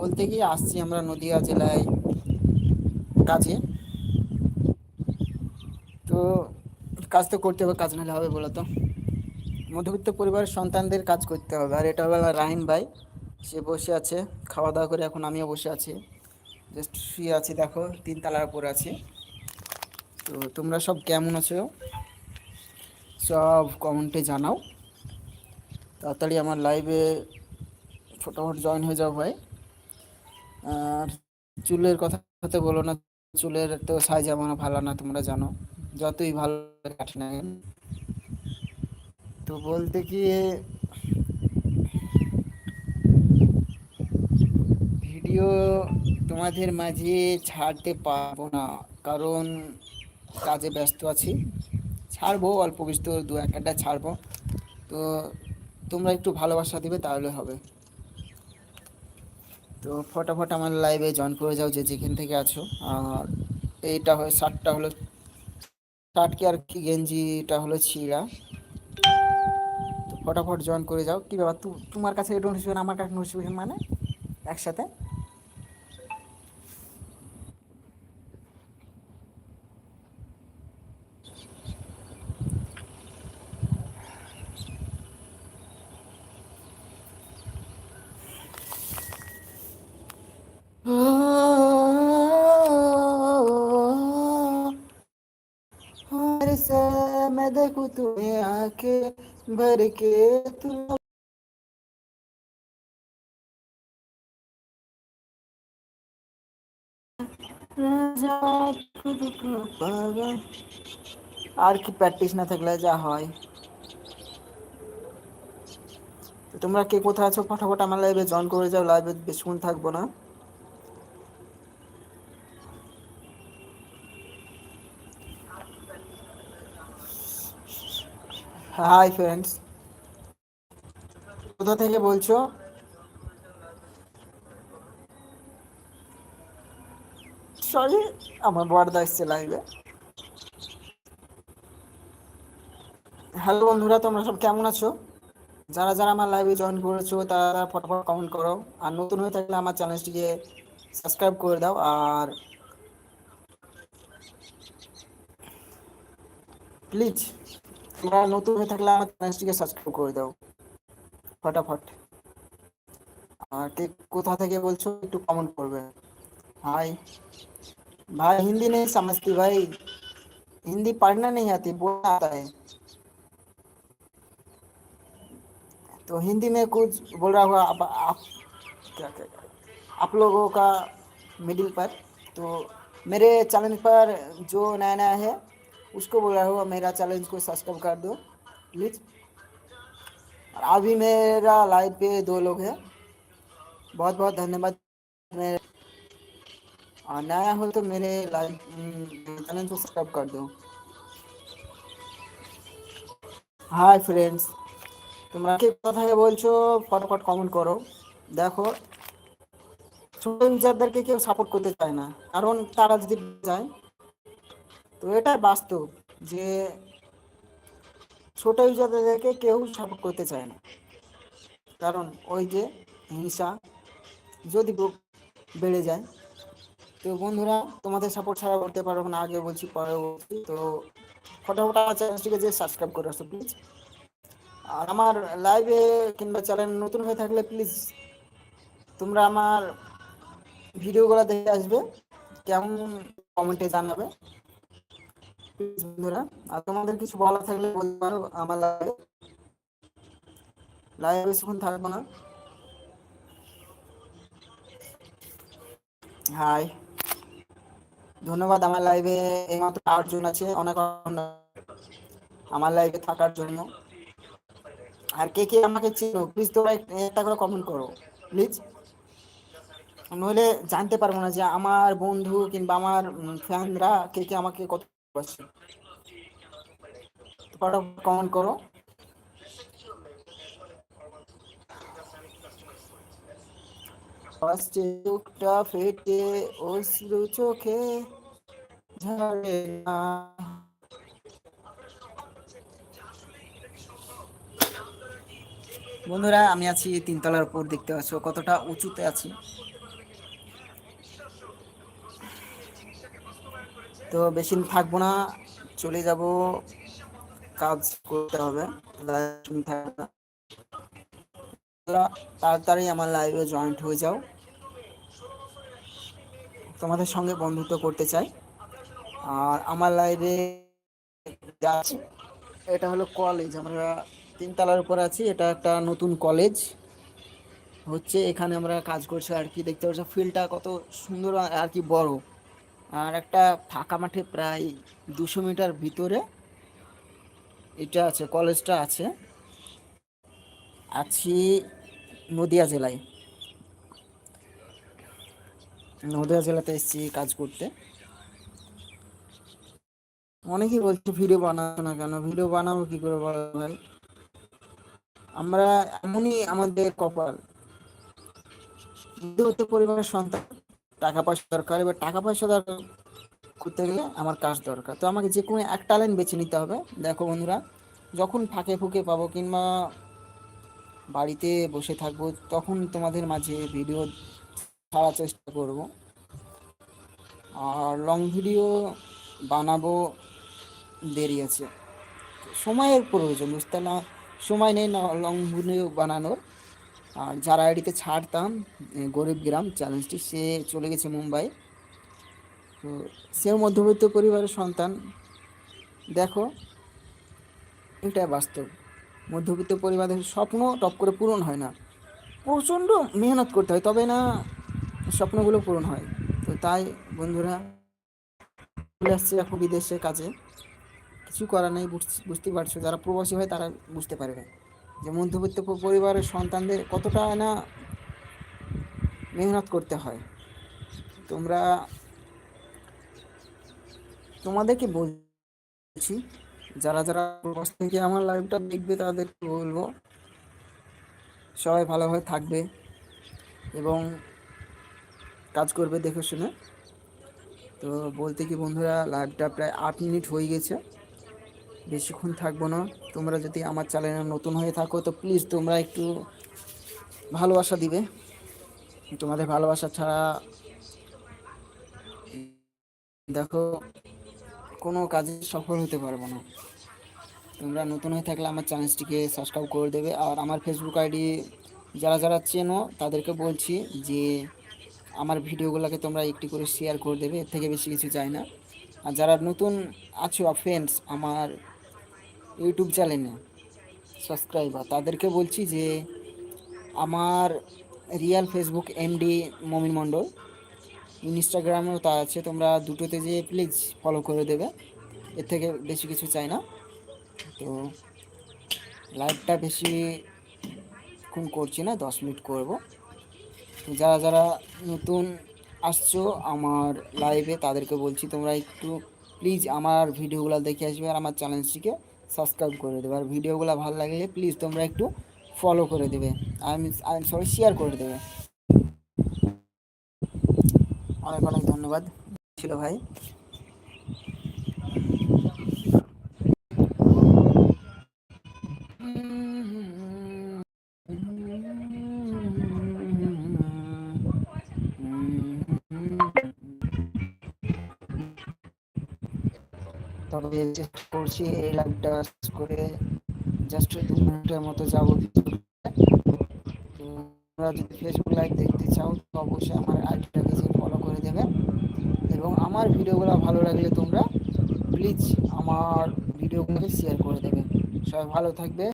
বলতে গিয়ে আসছি আমরা নদিয়া জেলায় কাজে তো কাজ তো করতে হবে, কাজ নাহলে হবে বলো তো মধ্যবিত্ত পরিবারের সন্তানদের কাজ করতে হবে। আর এটা হলো রাহিম ভাই। সে বসে আছে খাওয়া দাওয়া করে এখন আমিও বসে আছি। জাস্ট শুয়ে আছি, দেখো, তিন তালার উপরে আছি। তো তোমরা সব কেমন আছো? সব কমেন্টে জানাও। তাড়াতাড়ি আমার লাইভে ফটোফট জয়েন হয়ে যাও ভাই। আর চুলের কথা হতে বলো না, চুলের তো সাইজ আমার ভালো না, তোমরা জানো। যতই ভালো কাটে না তো বলতে কি, ভিডিও তোমাদের মাঝে ছাড়তে পারব না, কারণ কাজে ব্যস্ত আছি। ছাড়বো, অল্প বিস্তর দু এক একটা ছাড়বো। তো তোমরা একটু ভালোবাসা দিবে, তাহলে হবে। তো ফটাফট আমার লাইভে জয়েন করে যাও যে যেখান থেকে আছো। আর এইটা হয় শার্টটা হলো শার্ট কি আর কি গেঞ্জিটা হলো ছিঁড়া। তো ফটাফট জয়েন করে যাও। কি ব্যাপার? তোমার কাছে নোটিফিকেশন আমার কাছে নোটিফিকেশন মানে? একসাথে? देखूं तुम्हें आंखें भर के तुम রাজা খুদ কো পাগল। আর কি প্র্যাকটিস না থাকলে যা হয় তো তোমরা কে কোথায় আছো ফটাফট আমার লাইভে জয়েন করে যাও লাইভে বেশিক্ষণ থাকবো না হাই ফ্রেন্ডস কোথা থেকে বলছো? সরি আমার বড়দা এসছে লাইভে হ্যালো বন্ধুরা, তোমরা সব কেমন আছো? যারা যারা আমার লাইভে জয়েন করেছ, তারা ফটাফট কমেন্ট করো। আর নতুন হয়ে থাকলে আমার চ্যানেলটিকে সাবস্ক্রাইব করে দাও। আর প্লিজ তোমরা নতুন হয়ে থাকলে আমার চ্যানেলটিকে সাবস্ক্রাইব করে দাও ফটাফট আর কে কোথা থেকে বলছো একটু কমেন্ট করবে हाय भाई हिंदी नहीं समझती भाई हिंदी पढ़ना नहीं आती बोलना आता है तो हिंदी में कुछ बोल रहा हुआ आप, आप क्या क्या आप लोगों का मिडिल पर तो मेरे चैनल पर जो नया नया है उसको बोल रहा हुआ मेरा चैनल को सब्सक्राइब कर दो प्लीज़ अभी मेरा लाइव पे दो लोग हैं बहुत बहुत धन्यवाद मेरे और नया हो तो मेरे लाइव चैनल को सब्सक्राइब कर दो হাই ফ্রেন্ডস তোমরা কে কোথা থেকে বলছো ফটাফট কমেন্ট করো দেখো ছোট ইউজারদেরকে কেউ সাপোর্ট করতে চায় না কারণ তারা যদি যায় তো এটা বাস্তব যে ছোট ইউজারদেরকে কেউ সাপোর্ট করতে চায় না। কারণ ওই যে হিংসা যদি বেড়ে যায়, তো বন্ধুরা, তোমাদের সাপোর্ট ছাড়া করতে পারব না আগে বলছি পরে বলছি, তো ফটাফট আমার চ্যানেলটিকে যে সাবস্ক্রাইব করে আসো প্লিজ আর আমার লাইভে কিংবা চ্যানেল নতুন হয়ে থাকলে প্লিজ তোমরা আমার ভিডিওগুলো দেখে আসবে, কেমন কমেন্টে জানাবে। বন্ধুরা, আর তোমাদের কিছু বলা থাকলে বলতে পারো, আমার লাইভে লাইভে বেশিক্ষণ থাকব না। হাই ধন্যবাদ, আমার লাইভে এইমাত্র আটজন আছে, অনেক আমার লাইভে থাকার জন্য। আর কে কে আমাকে চিনো প্লিজ তোমরা একটা করে কমেন্ট করো প্লিজ নইলে জানতে পারব না যে আমার বন্ধু কিংবা আমার ফ্যানরা কে কে আমাকে কত ভালোবাসে কমেন্ট করো। ফার্স্টে চোখটা ফেটে, অশ্রু চোখে ঝরে না। বন্ধুরা, আমি আছি তিনতলার উপর, দেখতে পাচ্ছ কতটা উঁচুতে আছি। তো বেশি থাকব না, চলে যাব, কাজ করতে হবে তাড়াতাড়ি আমার লাইভে জয়েন্ট হয়ে যাও। তোমাদের সঙ্গে বন্ধুত্ব করতে চাই। আর আমার লাইভে এটা হলো কলেজ আমরা তিনতলার উপরে আছি, এটা একটা নতুন কলেজ হচ্ছে এখানে আমরা কাজ করছি আর কি, দেখতে পাচ্ছি ফিল্ডটা কত সুন্দর আর কি বড়। আর একটা ফাঁকা মাঠে প্রায় দুশো মিটার ভিতরে এটা আছে, কলেজটা আছে। আছি নদিয়া জেলায়। নদিয়া জেলাতে এসেছি কাজ করতে। অনেকেই বলছে ভিডিও বানাবো না কেন? ভিডিও বানাবো কি করে বলো ভাই? আমরা এমনই আমাদের কপাল। হচ্ছে পরিবারের সন্তান। টাকা পয়সা দরকার, এবার টাকা পয়সা দরকার করতে গেলে আমার কাজ দরকার। তো আমাকে যে কোনো একটা লাইন বেছে নিতে হবে। দেখো বন্ধুরা, যখন ফাঁকে ফুঁকে পাবো কিংবা বাড়িতে বসে থাকব, তখন তোমাদের মাঝে ভিডিও ছাড়ার চেষ্টা করব। আর লং ভিডিও বানাবো দেরি আছে। সময়ের প্রয়োজন, বুঝতে না? সময় নেই না লং ভিডিও বানানোর। আর যারা আইডিতে ছাড়তাম গরিব গ্রাম, চ্যালেঞ্জটি সে চলে গেছে মুম্বাই। তো সেও মধ্যবিত্ত পরিবারের সন্তান। দেখো, এটাই বাস্তব। মধ্যবিত্ত পরিবারের স্বপ্ন টপ করে পূরণ হয় না। প্রচণ্ড মেহনত করতে হয়, তবে না, স্বপ্নগুলো পূরণ হয়। তো তাই, বন্ধুরা, চলে আসছে এখন বিদেশে কাজে। কিছু করার নেই বুঝতে পারছ, যারা প্রবাসী হয় তারা বুঝতে পারবে। যে মধ্যবিত্ত পরিবারের সন্তানদের কতটা না মেহনত করতে হয়। তোমরা, তোমাদেরকে বলছি, যারা যারা প্রবাস থেকে আমার লাইভটা দেখবে তাদেরকে বলব, সবাই ভালোভাবে থাকবে এবং কাজ করবে দেখে শুনে। তো বলতে কি বন্ধুরা লাইভটা প্রায় আট মিনিট হয়ে গেছে। বেশিক্ষণ থাকব না। তোমরা যদি আমার চ্যানেলে নতুন হয়ে থাকো, তো প্লিজ তোমরা একটু ভালোবাসা দিবে। তোমাদের ভালোবাসা ছাড়া দেখো, কোনো কাজে সফল হতে পারব না। তোমরা নতুন হয়ে থাকলে আমার চ্যানেলটিকে সাবস্ক্রাইব করে দেবে। আর আমার ফেসবুক আইডি যারা যারা চেনো, তাদেরকে বলছি যে আমার ভিডিওগুলোকে তোমরা একটি করে শেয়ার করে দেবে। এর থেকে বেশি কিছু চাই না। আর যারা নতুন আছো ফ্রেন্ডস আমার ইউটিউব চ্যানেলে সাবস্ক্রাইবার তাদেরকে বলছি যে আমার রিয়াল ফেসবুক এমডি মমিন মণ্ডল ইনস্টাগ্রামেও তা আছে, তোমরা দুটোতে যে প্লিজ ফলো করে দেবে, এর থেকে বেশি কিছু চাই না। তো লাইভটা বেশি খুন করছি না, দশ মিনিট করব। যারা যারা নতুন আসছো আমার লাইভে তাদেরকে বলছি তোমরা একটু প্লিজ আমার ভিডিওগুলো দেখে আসবে আর আমার চ্যানেলটিকে সাবস্ক্রাইব করে দেবে। আর ভিডিওগুলো ভালো লাগলে প্লিজ তোমরা একটু ফলো করে দেবে। আমি আই সরি শেয়ার করে দেবে। অনেক অনেক ধন্যবাদ। ছিল ভাই। তবে চেষ্টা করছি, এই লাইভটা করে জাস্ট দু মিনিটের মতো যাব তোমরা যদি ফেসবুক লাইভ দেখতে চাও, তো অবশ্যই আমার আইডিটাকে যে ফলো করে দেবে। এবং আমার ভিডিওগুলো ভালো লাগলে তোমরা প্লিজ আমার ভিডিওগুলোকে শেয়ার করে দেবে। সবাই ভালো থাকবে।